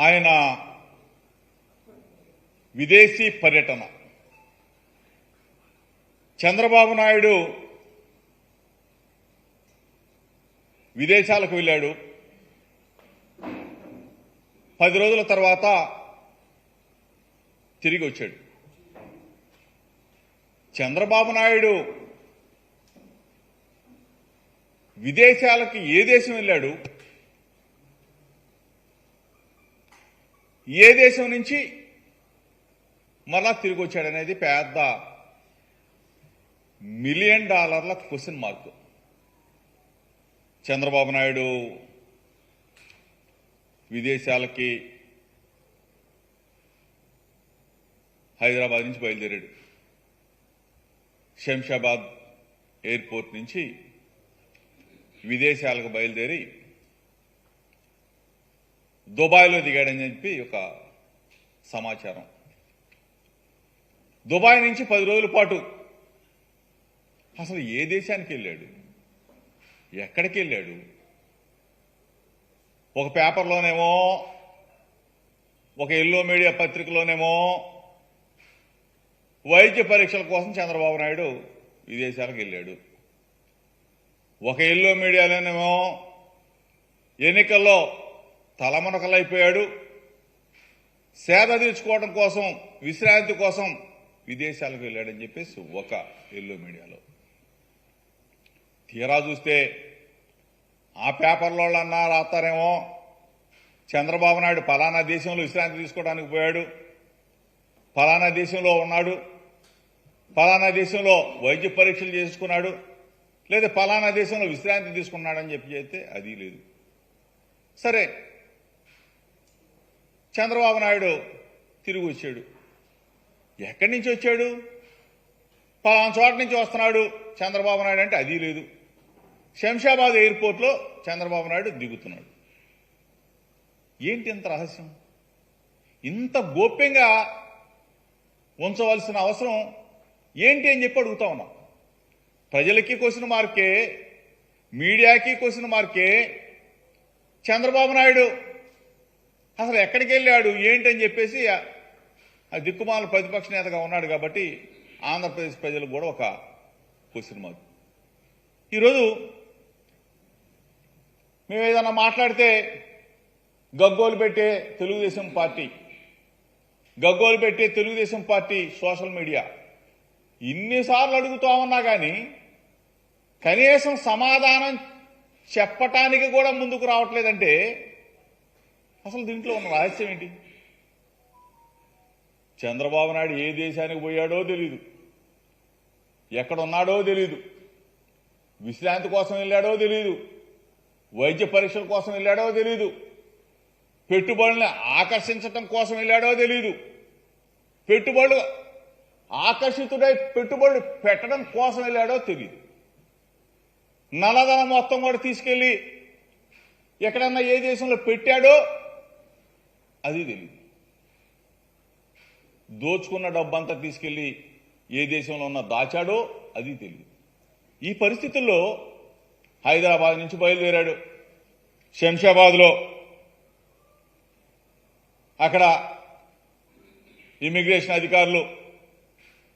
ఆయన విదేశీ పర్యటన. చంద్రబాబు నాయుడు విదేశాలకు వెళ్ళాడు. పది రోజుల తర్వాత తిరిగి వచ్చాడు. చంద్రబాబు నాయుడు విదేశాలకి ఏ దేశం వెళ్ళాడు? ఏ దేశం నుంచి మరలా తిరిగి వచ్చాడనేది పెద్ద మిలియన్ డాలర్ల క్వశ్చన్ మార్క్. చంద్రబాబు నాయుడు విదేశాలకి హైదరాబాద్ నుంచి బయలుదేరాడు. శంషాబాద్ ఎయిర్పోర్ట్ నుంచి విదేశాలకు బయలుదేరి దుబాయ్లో దిగాడని చెప్పి ఒక సమాచారం. దుబాయ్ నుంచి పది రోజుల పాటు అసలు ఏ దేశానికి వెళ్ళాడు? ఎక్కడికి వెళ్ళాడు? ఒక పేపర్లోనేమో ఒక ఎల్లో మీడియా పత్రికలోనేమో వైద్య పరీక్షల కోసం చంద్రబాబు నాయుడు విదేశాలకు వెళ్ళాడు. ఒక ఎల్లో మీడియాలోనేమో ఎన్నికల్లో తలమునకలైపోయాడు. సేద తీర్చుకోవడం కోసం విశ్రాంతి కోసం విదేశాలకు వెళ్ళాడని చెప్పేసి ఒక ఎల్లో మీడియాలో. తీరా చూస్తే ఆ పేపర్లో అన్నా రాస్తారేమో. చంద్రబాబు నాయుడు పలానా దేశంలో విశ్రాంతి తీసుకోవడానికి పోయాడు. పలానా దేశంలో ఉన్నాడు. పలానా దేశంలో వైద్య పరీక్షలు చేసుకున్నాడు. లేదా పలానా దేశంలో విశ్రాంతి తీసుకున్నాడని చెప్పి చెప్తే అది లేదు. సరే చంద్రబాబు నాయుడు తిరిగి వచ్చాడు. ఎక్కడి నుంచి వచ్చాడు? పలానా చోట నుంచి వస్తున్నాడు చంద్రబాబు నాయుడు అంటే అది లేదు. శంషాబాద్ ఎయిర్పోర్ట్లో చంద్రబాబు నాయుడు దిగుతున్నాడు. ఏంటి ఇంత రహస్యం? ఇంత గోప్యంగా ఉంచవలసిన అవసరం ఏంటి అని చెప్పి అడుగుతా ఉన్నాం. ప్రజలకి క్వశ్చన్ మార్కే మీడియాకి క్వశ్చన్ మార్కే చంద్రబాబు నాయుడు అసలు ఎక్కడికి వెళ్ళాడు ఏంటి అని చెప్పేసి ఆ- దిక్కుమాల ప్రతిపక్ష నేతగా ఉన్నాడు కాబట్టి ఆంధ్రప్రదేశ్ ప్రజలకు కూడా ఒక క్వశ్చన్ మార్క్ ఈరోజు మేము ఏదన్నా మాట్లాడితే గగ్గోలు పెట్టే తెలుగుదేశం పార్టీ గగ్గోలు పెట్టే తెలుగుదేశం పార్టీ సోషల్ మీడియా ఇన్నిసార్లు అడుగుతా ఉన్నా కానీ కనీసం సమాధానం చెప్పటానికి కూడా ముందుకు రావట్లేదంటే అసలు దీంట్లో ఉన్న రహస్యం ఏంటి? చంద్రబాబు నాయుడు ఏ దేశానికి పోయాడో తెలీదు. ఎక్కడున్నాడో తెలీదు. విశ్రాంతి కోసం వెళ్ళాడో తెలీదు. వైద్య పరీక్షల కోసం వెళ్ళాడో తెలీదు. పెట్టుబడుల్ని ఆకర్షించటం కోసం వెళ్ళాడో తెలీదు. పెట్టుబడులు ఆకర్షితుడై పెట్టుబడులు పెట్టడం కోసం వెళ్ళాడో తెలియదు నల్లధనం మొత్తం కూడా తీసుకెళ్ళి ఎక్కడన్నా ఏ దేశంలో పెట్టాడో అది తెలియదు దోచుకున్న డబ్బంతా తీసుకెళ్ళి ఏ దేశంలో ఉన్న దాచాడో అది తెలియదు ఈ పరిస్థితుల్లో హైదరాబాద్ నుంచి బయలుదేరాడు. శంషాబాద్లో. అక్కడ ఇమిగ్రేషన్ అధికారులు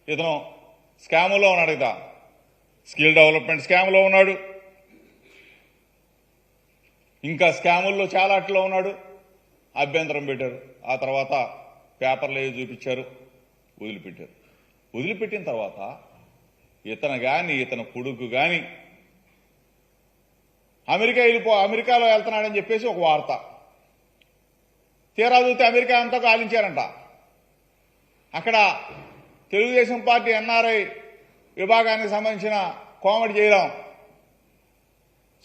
ఇతను స్కామ్లో ఉన్నాడు కదా స్కిల్ డెవలప్మెంట్ స్కామ్లో ఉన్నాడు. ఇంకా స్కాముల్లో చాలా అట్లా ఉన్నాడు. అభ్యంతరం పెట్టారు. ఆ తర్వాత పేపర్లు ఏవి చూపించారు? వదిలిపెట్టారు. వదిలిపెట్టిన తర్వాత ఇతను కానీ ఇతను కొడుకు కాని అమెరికా వెళ్ళిపో అమెరికాలో వెళ్తున్నాడని చెప్పేసి ఒక వార్త. తీరా చూస్తే అమెరికా అంతా కాలించారంట అక్కడ తెలుగుదేశం పార్టీ ఎన్ఆర్ఐ విభాగానికి సంబంధించిన కోమటి చేయడం.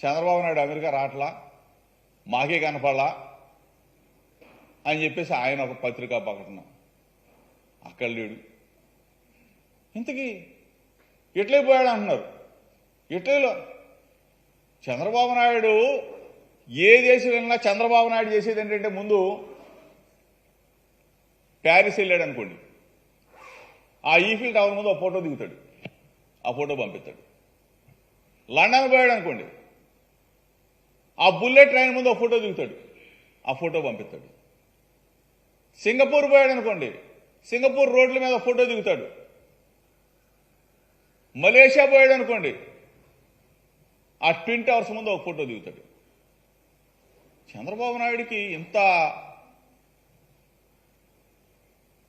చంద్రబాబు నాయుడు అమెరికా రావట్లా? మాకే కనపడలా? అని చెప్పేసి ఆయన ఒక పత్రికా ప్రకటన. అక్కడ లేడు. ఇంతకీ ఇట్లే పోయాడు అంటున్నారు. ఇట్లీలో చంద్రబాబు నాయుడు ఏ దేశం వెళ్ళినా చంద్రబాబు నాయుడు చేసేది ఏంటంటే ముందు ప్యారిస్ వెళ్ళాడు అనుకోండి. ఆ ఈఫిల్ టవర్ ముందు ఒక ఫోటో దిగుతాడు. ఆ ఫోటో పంపిస్తాడు. లండన్ పోయాడు అనుకోండి. ఆ బుల్లెట్ ట్రైన్ ముందు ఒక ఫోటో దిగుతాడు. ఆ ఫోటో పంపిస్తాడు. సింగపూర్ పోయాడు అనుకోండి సింగపూర్ రోడ్ల మీద ఫోటో దిగుతాడు. మలేషియా పోయాడు అనుకోండి ఆ ట్విన్ టవర్స్ ముందు ఒక ఫోటో దిగుతాడు. చంద్రబాబు నాయుడికి ఇంత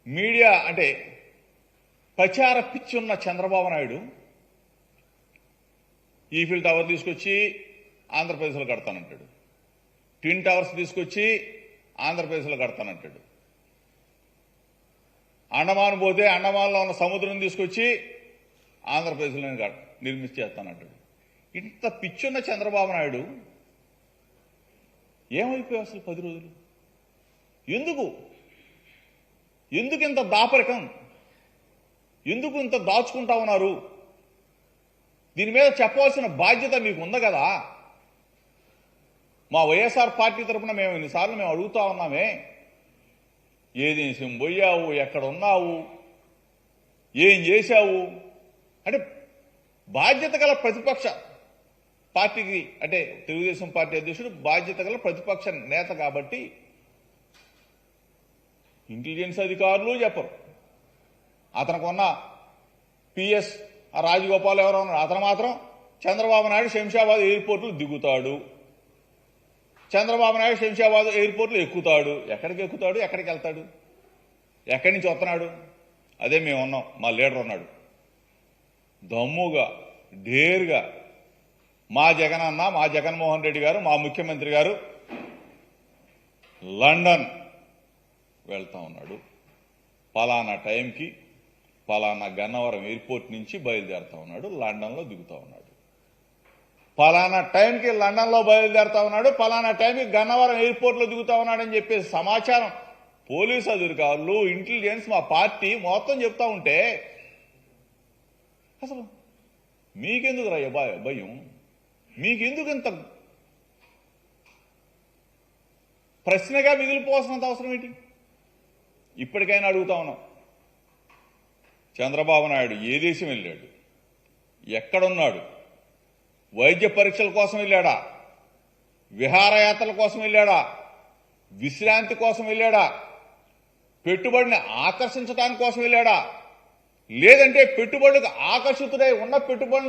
మీడియా అంటే ప్రచార పిచ్చి ఉన్న చంద్రబాబు నాయుడు ఈఫిల్ టవర్ తీసుకొచ్చి ఆంధ్రప్రదేశ్లో కడతానంటాడు. ట్విన్ టవర్స్ తీసుకొచ్చి ఆంధ్రప్రదేశ్లో కడతానంటాడు. అండమాన్ పోతే అండమాన్లో ఉన్న సముద్రం తీసుకొచ్చి ఆంధ్రప్రదేశ్లో నిర్మించేస్తానంటాడు ఇంత పిచ్చున్న చంద్రబాబు నాయుడు ఏమైపోయావు అసలు పది రోజులు? ఎందుకు? ఎందుకు ఇంత దాపరికం? ఎందుకు ఇంత దాచుకుంటా ఉన్నారు? దీని మీద చెప్పవలసిన బాధ్యత మీకు ఉంది కదా? మా వైఎస్ఆర్ పార్టీ తరఫున మేము ఎన్నిసార్లు మేము అడుగుతా ఉన్నామే. ఏ దేశం పోయావు ఎక్కడున్నావు ఏం చేశావు? అంటే బాధ్యత గల ప్రతిపక్ష పార్టీకి అంటే తెలుగుదేశం పార్టీ అధ్యక్షుడు బాధ్యత గల ప్రతిపక్ష నేత కాబట్టి ఇంటెలిజెన్స్ అధికారులు చెప్పరు. అతనికున్న పిఎస్ రాజగోపాల్ ఎవరో అతను మాత్రం చంద్రబాబు నాయుడు శంషాబాద్ ఎయిర్పోర్ట్లో దిగుతాడు. చంద్రబాబు నాయుడు శంషాబాద్ ఎయిర్పోర్ట్లో ఎక్కుతాడు. ఎక్కడికి ఎక్కుతాడు? ఎక్కడికి వెళ్తాడు? ఎక్కడి నుంచి వస్తున్నాడు? అదే మేము ఉన్నాం. మా లీడర్ ఉన్నాడు. దమ్ముగా ఢేరుగా మా జగన్ అన్న మా జగన్మోహన్ రెడ్డి గారు మా ముఖ్యమంత్రి గారు లండన్ వెళ్తా ఉన్నాడు. పలానా టైంకి పలానా గన్నవరం ఎయిర్పోర్ట్ నుంచి బయలుదేరుతా ఉన్నాడు. లండన్లో దిగుతా ఉన్నాడు. ఫలానా టైంకి లండన్లో బయలుదేరుతా ఉన్నాడు పలానా టైంకి గన్నవరం ఎయిర్పోర్ట్లో దిగుతా ఉన్నాడని చెప్పేసి సమాచారం. పోలీసు అధికారులు ఇంటెలిజెన్స్ మా పార్టీ మొత్తం చెప్తా ఉంటే అసలు మీకెందుకు రా భయం? మీకెందుకు ఇంత ప్రశ్నగా మిగిలిపోవాల్సినంత అవసరం ఏంటి? ఇప్పటికైనా అడుగుతా ఉన్నాం. చంద్రబాబు నాయుడు ఏ దేశం వెళ్ళాడు? ఎక్కడున్నాడు? వైద్య పరీక్షల కోసం వెళ్ళాడా? విహారయాత్రల కోసం వెళ్ళాడా? విశ్రాంతి కోసం వెళ్ళాడా? పెట్టుబడిని ఆకర్షించడానికి కోసం వెళ్ళాడా? లేదంటే పెట్టుబడులకు ఆకర్షితుడై ఉన్న పెట్టుబడులను